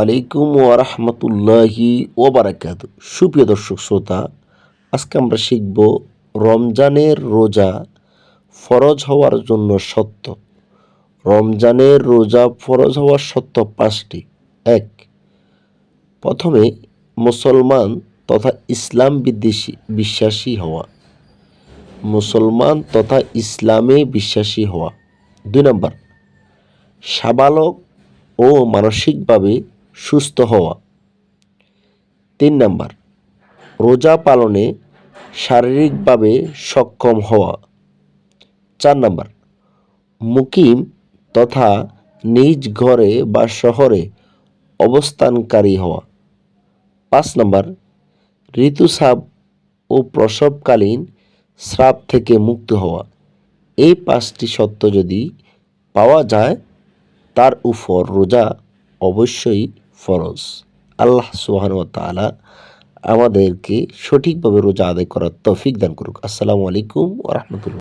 আলাইকুম ওরহমতুল্লাহি ওবরাকাত সুপ্রিয় দর্শক শ্রোতা, আজকে আমরা শিখব রমজানের রোজা ফরজ হওয়ার জন্য সত্য। রমজানের রোজা ফরজ হওয়ার সত্য পাঁচটি। এক, প্রথমে মুসলমান তথা ইসলাম বিদ্বেষী, বিশ্বাসী হওয়া। মুসলমান তথা ইসলামে বিশ্বাসী হওয়া। দুই নম্বর, সাবালক ও মানসিকভাবে সুস্থ হওয়া। তিন নম্বর, রোজা পালনে শারীরিকভাবে সক্ষম হওয়া। চার নম্বর, মুকিম তথা নিজ ঘরে বা শহরে অবস্থানকারী হওয়া। পাঁচ নম্বর, ঋতুস্রাব ও প্রসবকালীন স্রাব থেকে মুক্ত হওয়া। এই পাঁচটি সত্য যদি পাওয়া যায়, তার উপর রোজা অবশ্যই ফরজ। আল্লাহ সুহান তালা আমাদেরকে সঠিকভাবে রোজা আদায় করার তৌফিক দান করুক। আসসালামু আলাইকুম রহমতুল্লাহ।